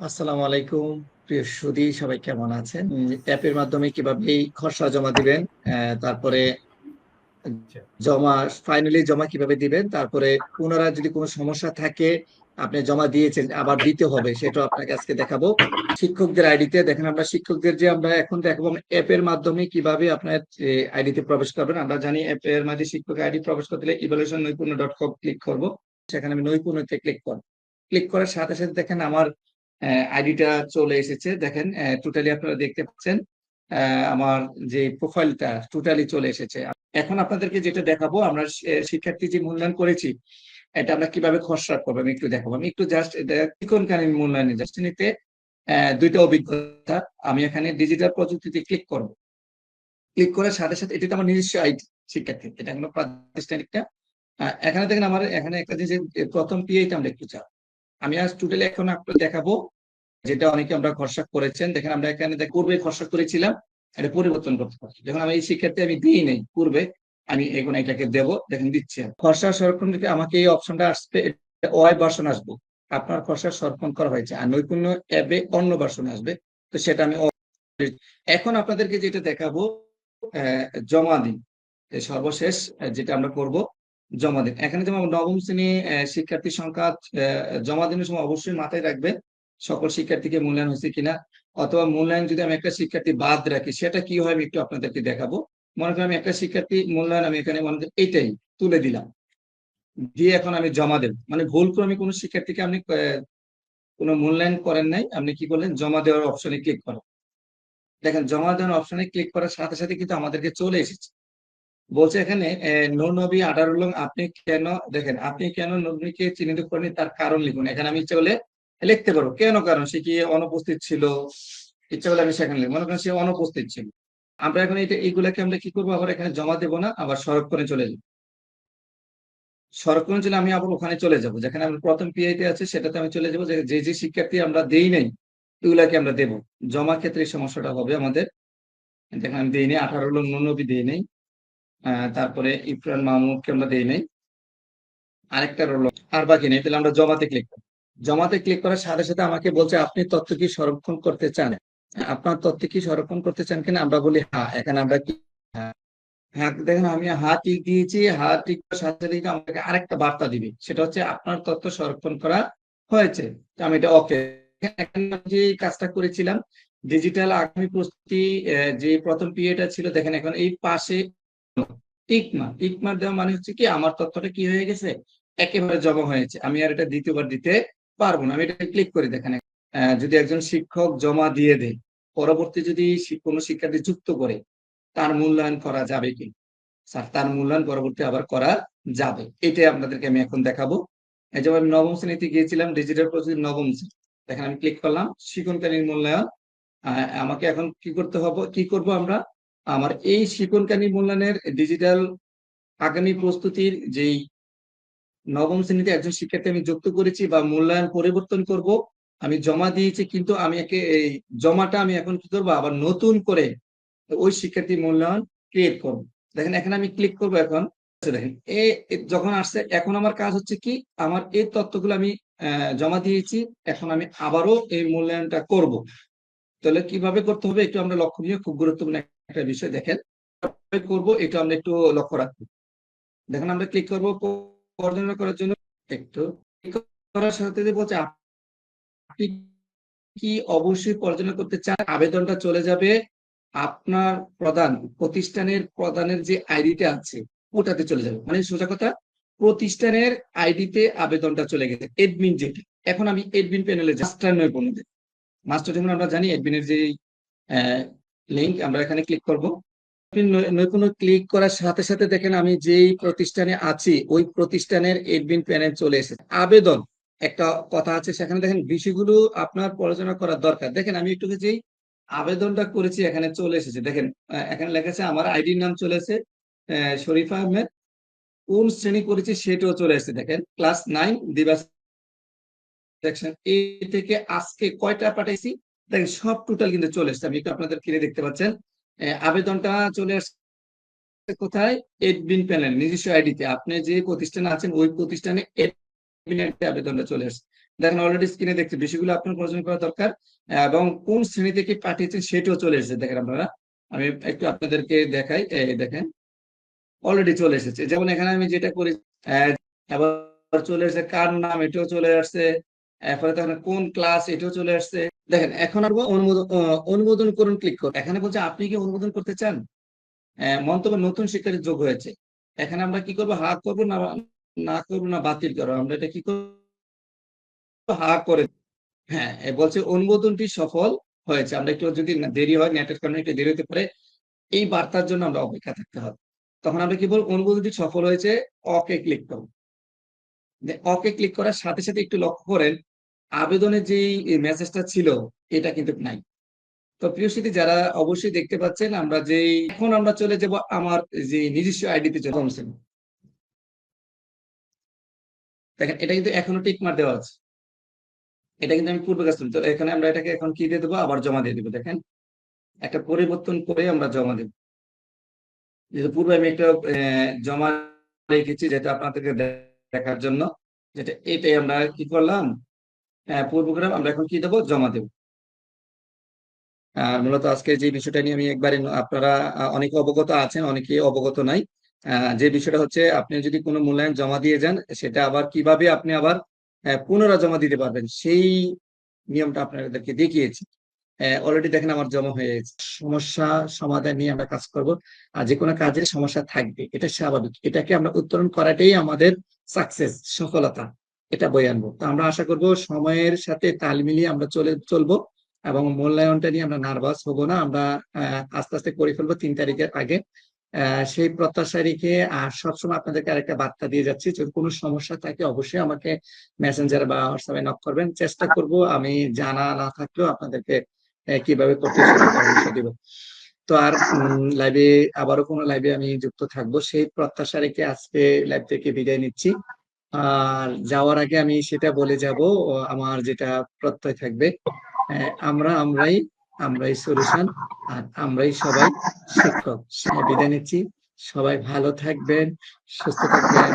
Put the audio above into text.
আসসালামু আলাইকুম। প্রিয় সুধী, সবাই কেমন আছেন? অ্যাপের মাধ্যমে কীভাবে খসড়া জমা দিবেন তারপরে জমা ফাইনালি জমা কীভাবে দিবেন, তারপরে পুনরায় যদি কোনো সমস্যা থাকে, আপনি জমা দিয়েছেন, আবার দিতে হবে সেটা আপনাকে আজকে দেখাবো। শিক্ষকদের আইডিতে দেখেন আমরা, শিক্ষকদের যে আমরা এখন দেখাবো অ্যাপের মাধ্যমে কীভাবে আপনার আইডিতে প্রবেশ করবেন। আমরা জানি অ্যাপের মাধ্যমে শিক্ষক আইডি প্রবেশ করতে হলে নৈপুণ্য ডট কম ক্লিক করব। সেখানে আমি নৈপুণ্যতে ক্লিক করব। ক্লিক করার সাথে সাথে দেখেন আমার আইডিটা চলে এসেছে। দেখেন টোটালি আপনারা দেখতে পাচ্ছেন আমার যে প্রোফাইলটা টোটালি চলে এসেছে। এখন আপনাদেরকে যেটা দেখাবো, আমরা শিক্ষার্থী যে মূল্যায়ন করেছি, এটা আমরা কীভাবে খসড়া করব আমি একটু দেখাবো। আমি একটু জাস্ট ত্রিকোণকালীন মূল্যায়নে জাস্ট নিতে দুইটা অভিজ্ঞতা আমি এখানে ডিজিটাল প্রযুক্তিতে ক্লিক করব। ক্লিক করার সাথে সাথে, এটা আমার নিজস্ব আইডি শিক্ষার্থী, এটা কোনো প্রাতিষ্ঠানিকটা এখানে দেখেন আমার, এখানে একটা যে প্রথম পিএইটা আমরা একটু চাপ আমি আজ টোটালি এখন আপনার দেখাবো যেটা অনেকে আমরা খরচা করেছেন, দেখেন আমরা এখানে পূর্বে খরচা করেছিলাম, এটা পরিবর্তন করতে পারছি। যখন আমি এই শিক্ষার্থী, আমি দিই নাই, পূর্বে আমি এখন এটাকে দেব, দেখেন দিচ্ছি খরসা সংরক্ষণ থেকে আমাকে এই অপশনটা আসবে ওয়াই ভার্সন আসব। আপনার খরচা সংরক্ষণ করা হয়েছে, আর নৈপুণ্য অ্যাপে অন্য ভার্সন আসবে, তো সেটা আমি এখন আপনাদেরকে যেটা দেখাবো জমা দিন। সর্বশেষ যেটা আমরা করব, জমা দিন। এখানে যেমন নবম শ্রেণি শিক্ষার্থী সংখ্যা জমা দিনের সময় অবশ্যই মাথায় রাখবেন সকল শিক্ষার্থীকে মূল্যায়ন হয়েছে কিনা? অথবা মূল্যায়ন যদি আমি একটা শিক্ষার্থী বাদ রাখি, সেটা কি হয় আমি একটু আপনাদেরকে দেখাবো। মনে করেন আমি একটা শিক্ষার্থী, মূল্যায়ন আমি এখানে মনে করেন এইটাই তুলে দিলাম। দিয়ে এখন আমি জমা দেব। মানে ভুল করে আমি কোনো শিক্ষার্থীকে আপনি কোনো মূল্যায়ন করেন নাই, আপনি কি করলেন জমা দেওয়ার অপশনে ক্লিক করেন দেখেন, জমা দেওয়ার অপশনে ক্লিক করার সাথে সাথে কিন্তু আমাদেরকে চলে এসেছে। বলছে এখানে নূর নবী আডারুলং আপনি কেন, দেখেন, আপনি কেন নবীকে চিহ্নিত করেনি তার কারণ লিখুন। এখানে আমি করলে লিখতে পারো। কেন? কারণ সে কি অনুপস্থিত ছিল? ইচ্ছা করলে আমি সেখানে লিখব। মনে করেন সে অনুপস্থিত ছিল। আমরা এখন এটা এইগুলাকে আমরা কি করব? আবার এখানে জমা দেবো না, আবার সংরক্ষণে চলে যাব। সংরক্ষণে চলে আমি আবার ওখানে চলে যাব। যেখানে আমরা প্রথম পিআইতে আছে, সেটাতে আমি চলে যাব। যে যে শিক্ষার্থী আমরা দেই নাই, এগুলাকে আমরা দেবো। জমা ক্ষেত্রে সমস্যাটা হবে আমাদের। দেখেন আমি দিই নাই, আঠারো নবী দিই নাই। তারপরে ইফরান মাহমুদকে আমরা দেই নাই। আরেকটা রোল আর বাকি নেই। তাহলে আমরা জমাতে ক্লিক করি জমাতে ক্লিক করার সাথে সাথে আমাকে বলছে আপনি তথ্য কি সংরক্ষণ করতে চান? আপনার তথ্য কি সংরক্ষণ করতে চান কিনা আমরা বলি হ্যাঁ এখানে আমরা কি হ্যাঁ হ্যাঁ, দেখেন আমি হা টিক দিয়েছি হা টিক করার সাথে সাথে আমাকে আরেকটা বার্তা দিবে। সেটা হচ্ছে আপনার তথ্য সংরক্ষণ করা হয়েছে। আমি এটা ওকে যে কাজটা করেছিলাম ডিজিটাল আগামী প্রস্তুতি যে প্রথম পিএটা ছিল দেখেন এখন এই পাশে টিকমার টিকমার দেওয়া মানে হচ্ছে কি আমার তথ্যটা কি হয়ে গেছে? একেবারে জমা হয়েছে। আমি আর এটা দ্বিতীয়বার দিতে পারব না। আমি এটা ক্লিক করি দেখেন। যদি একজন শিক্ষক জমা দিয়ে দেয়, পরবর্তী যদি কোনো শিক্ষার্থী যুক্ত করে, তার মূল্যায়ন করা যাবে কি? স্যার, তার মূল্যায়ন পরবর্তী আবার করা যাবে। এটাই আপনাদেরকে আমি এখন দেখাবো। এই যেমন আমি নবম শ্রেণীতে গিয়েছিলাম ডিজিটাল প্রযুক্তি নবম শ্রেণি। দেখেন, আমি ক্লিক করলাম শিক্ষণকালীন মূল্যায়ন। আমাকে এখন কি করতে হবে, কি করব আমরা? আমার এই শিক্ষণকালীন মূল্যায়নের ডিজিটাল আগামী প্রস্তুতির যেই নবম শ্রেণীতে একজন শিক্ষার্থী আমি যুক্ত করেছি বা মূল্যায়ন পরিবর্তন করব। আমি জমা দিয়েছি, কিন্তু আমি একে, এই জমাটা আমি এখন কি করব? আবার নতুন করে ওই শিক্ষার্থী মূল্যায়ন ক্রিয়েট করব। দেখেন, এখানে আমি ক্লিক করব এখন। আচ্ছা দেখেন, এ যখন আসছে, এখন আমার কাজ হচ্ছে কি? আমার এই তথ্যগুলো আমি জমা দিয়েছি, এখন আমি আবারও এই মূল্যায়নটা করব। তাহলে কীভাবে করতে হবে? একটু আমরা লক্ষণীয়, খুব গুরুত্বপূর্ণ একটা বিষয় দেখেন। করব? এটা আমরা একটু লক্ষ্য রাখব। দেখেন, আমরা ক্লিক করব পর্যালোচনা করার জন্য একটু করার সাথে বলছে, আপনি কি অবশ্যই পর্যালোচনা করতে চান? আবেদনটা চলে যাবে আপনার প্রধান প্রতিষ্ঠানের প্রধানের যে আইডিটা আছে, ওটাতে চলে যাবে। মানে সোজা কথা, প্রতিষ্ঠানের আইডিতে আবেদনটা চলে গেছে এডমিন যেটা। এখন আমি এডমিন প্যানেলে মাস্টার নৈপুণ্যতে মাস্টার যেমন আমরা জানি এডমিনের যে লিঙ্ক আমরা এখানে ক্লিক করব। আপনি নৈপুণ্য ক্লিক করার সাথে সাথে দেখেন আমি যেই প্রতিষ্ঠানে আছি, ওই প্রতিষ্ঠানের এডমিন প্যানেল চলে এসেছে। আবেদন একটা কথা আছে, সেখানে দেখেন বিষয়গুলো আপনার পড়াশোনা করার দরকার। দেখেন আমি একটু যেই আবেদনটা করেছি, এখানে চলে এসেছে। দেখেন এখানে লেখা আছে, আমার আইডির নাম চলে এসেছে শরীফা আহমেদ। কোন শ্রেণি করেছি সেটাও চলে এসেছে। দেখেন ক্লাস নাইন দিবাস সেকশন এ থেকে আজকে কয়টা পাঠাইছি? দেখেন, সব টোটাল কিন্তু চলে এসেছে। আমি একটু আপনাদের কিনে দেখতে পাচ্ছেন। আবেদনটা চলে আসছে কোথায়? এডমিন প্যানেল নিজস্ব আইডিতে আপনি যে প্রতিষ্ঠানে আছেন, ওই প্রতিষ্ঠানে আবেদনটা চলে আসছে। দেখেন অলরেডি স্ক্রিনে দেখছি বিষয়গুলো আপনার পড়াশোনা করা দরকার। এবং কোন শ্রেণি থেকে পাঠিয়েছেন সেটাও চলে এসেছে। দেখেন আপনারা, আমি একটু আপনাদেরকে দেখাই। দেখেন অলরেডি চলে এসেছে। যেমন এখানে আমি যেটা করি চলে এসেছে, কার নাম এটাও চলে আসছে। এরপরে তখন কোন ক্লাস এটাও চলে আসছে। দেখেন এখন আর অনুমোদন অনুমোদন করুন ক্লিক করুন। এখানে বলছে আপনি কি অনুমোদন করতে চান? আহ, মন্তব্য নতুন শিক্ষার্থী যোগ হয়েছে। এখানে আমরা কি করব? হা করব না না করব না বাতিল করব। আমরা এটা কি করব? হা করে হ্যাঁ বলছে অনুমোদনটি সফল হয়েছে। আমরা একটু যদি দেরি হয় নেটের কারণে একটু দেরি হতে পারে। এই বার্তার জন্য আমরা অপেক্ষা থাকতে হবে। তখন আমরা কি বলব? অনুমোদনটি সফল হয়েছে। অকে ক্লিক করব অকে ক্লিক করার সাথে সাথে একটু লক্ষ্য করেন আবেদনের যে মেসেজটা ছিল, এটা কিন্তু নাই। তো প্রিয় সাথী যারা অবশ্যই দেখতে পাচ্ছেন, আমরা যে এখন আমরা চলে যাব আমার যে নিজস্ব আইডিতে চলে দেখেন, এটা কিন্তু এখনও টিক মার দেওয়া আছে। এটা কিন্তু আমি পূর্বে কাজ তো এখানে আমরা এটাকে এখন কি দিয়ে দেবো? আবার জমা দিয়ে দেবো, দেখেন। একটা পরিবর্তন করে আমরা জমা দেব। যেহেতু পূর্বে আমি একটা জমা রেখেছি, যেটা আপনাদেরকে দেখার জন্য, যেটা এটাই আমরা কি করলাম? পূর্বগ্রাম আমরা এখন কি দেবো? জমা দেব। মূলত আজকে যে বিষয়টা নিয়ে আমি একবারে আপনারা অনেকে অবগত আছেন, অনেকে অবগত নাই। যে বিষয়টা হচ্ছে আপনি যদি কোনো মূল্যায়ন জমা দিয়ে যান, সেটা আবার কীভাবে আপনি আবার পুনরায় জমা দিতে পারবেন, সেই নিয়মটা আপনাদেরকে দেখিয়েছি। অলরেডি দেখেন আমার জমা হয়ে গেছে। সমস্যা সমাধান নিয়ে আমরা কাজ করব। আর যে কোনো কাজে সমস্যা থাকবে, এটা স্বাভাবিক। এটাকে আমরা উত্তরণ করাটাই আমাদের সাকসেস সফলতা। এটা বই আনব। তো আমরা আশা করব সময়ের সাথে তাল মিলিয়ে আমরা চলে, চলবো এবং মূল্যায়নটা নিয়ে আমরা নার্ভাস হব না। আমরা আস্তে আস্তে করে ফেলব তিন তারিখের আগে। সেই প্রত্যাশা রেখে, আর সবসময় আপনাদেরকে আরেকটা বার্তা দিয়ে যাচ্ছি, যদি কোনো সমস্যা থাকে অবশ্যই আমাকে মেসেঞ্জার বা হোয়াটসঅ্যাপে নক করবেন। চেষ্টা করব আমি জানা না থাকলেও আপনাদেরকে কীভাবে করতে পরামর্শ দিব। তো আর লাইভে আবারও কোনো লাইভে আমি যুক্ত থাকব। সেই প্রত্যাশা রেখে আজকে লাইভ থেকে বিদায় নিচ্ছি। আর যাওয়ার আগে আমি সেটা বলে যাব আমার যেটা প্রত্যয় থাকবে। আমরা, আমরাই আমরাই সলিউশন আর আমরাই সবাই শিক্ষক। বিদায় নিচ্ছি। সবাই ভালো থাকবেন, সুস্থ থাকবেন।